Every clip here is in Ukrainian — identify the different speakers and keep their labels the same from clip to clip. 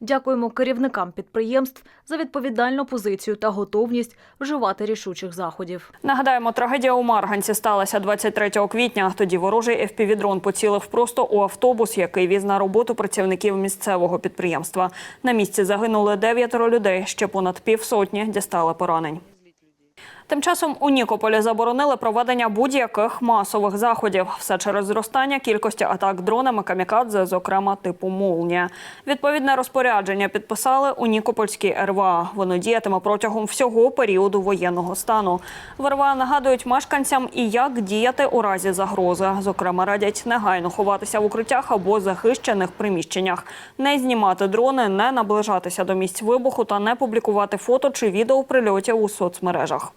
Speaker 1: Дякуємо керівникам підприємств за відповідальну позицію та готовність вживати рішучих заходів.
Speaker 2: Нагадаємо, трагедія у Марганці сталася 23 квітня. Тоді ворожий FPV-дрон поцілив просто у автобус, який віз на роботу працівників місцевого підприємства. На місці загинули дев'ятеро людей. Ще понад півсотні дістали поранень. Тим часом у Нікополі заборонили проведення будь-яких масових заходів. Все через зростання кількості атак дронами камікадзе, зокрема типу «Молнія». Відповідне розпорядження підписали у Нікопольській РВА. Воно діятиме протягом всього періоду воєнного стану. В РВА нагадують мешканцям і як діяти у разі загрози. Зокрема, радять негайно ховатися в укриттях або захищених приміщеннях, не знімати дрони, не наближатися до місць вибуху та не публікувати фото чи відео прильотів у соцмережах.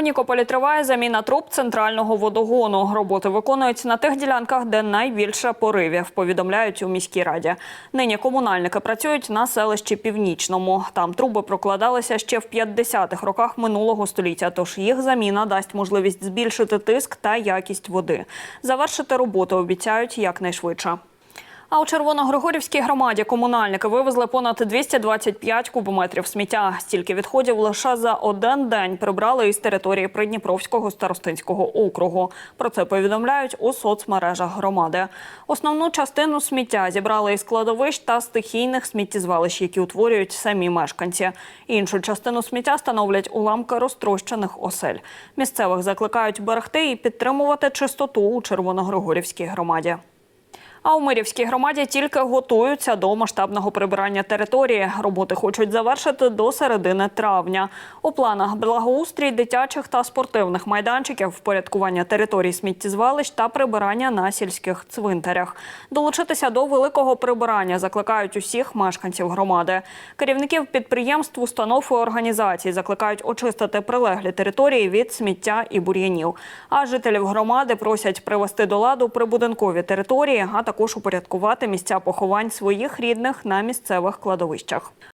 Speaker 2: У Нікополі триває заміна труб центрального водогону. Роботи виконують на тих ділянках, де найбільше поривів, повідомляють у міській раді. Нині комунальники працюють на селищі Північному. Там труби прокладалися ще в 50-х роках минулого століття, тож їх заміна дасть можливість збільшити тиск та якість води. Завершити роботу обіцяють якнайшвидше. А у Червоногригорівській громаді комунальники вивезли понад 225 кубометрів сміття. Стільки відходів лише за один день прибрали із території Придніпровського старостинського округу. Про це повідомляють у соцмережах громади. Основну частину сміття зібрали із складовищ та стихійних сміттєзвалищ, які утворюють самі мешканці. Іншу частину сміття становлять уламки розтрощених осель. Місцевих закликають берегти і підтримувати чистоту у Червоногригорівській громаді. А у Мирівській громаді тільки готуються до масштабного прибирання території. Роботи хочуть завершити до середини травня. У планах благоустрій дитячих та спортивних майданчиків, впорядкування територій сміттєзвалищ та прибирання на сільських цвинтарях. Долучитися до великого прибирання закликають усіх мешканців громади. Керівників підприємств, установ і організацій закликають очистити прилеглі території від сміття і бур'янів. А жителів громади просять привести до ладу прибудинкові території, а також упорядкувати місця поховань своїх рідних на місцевих кладовищах.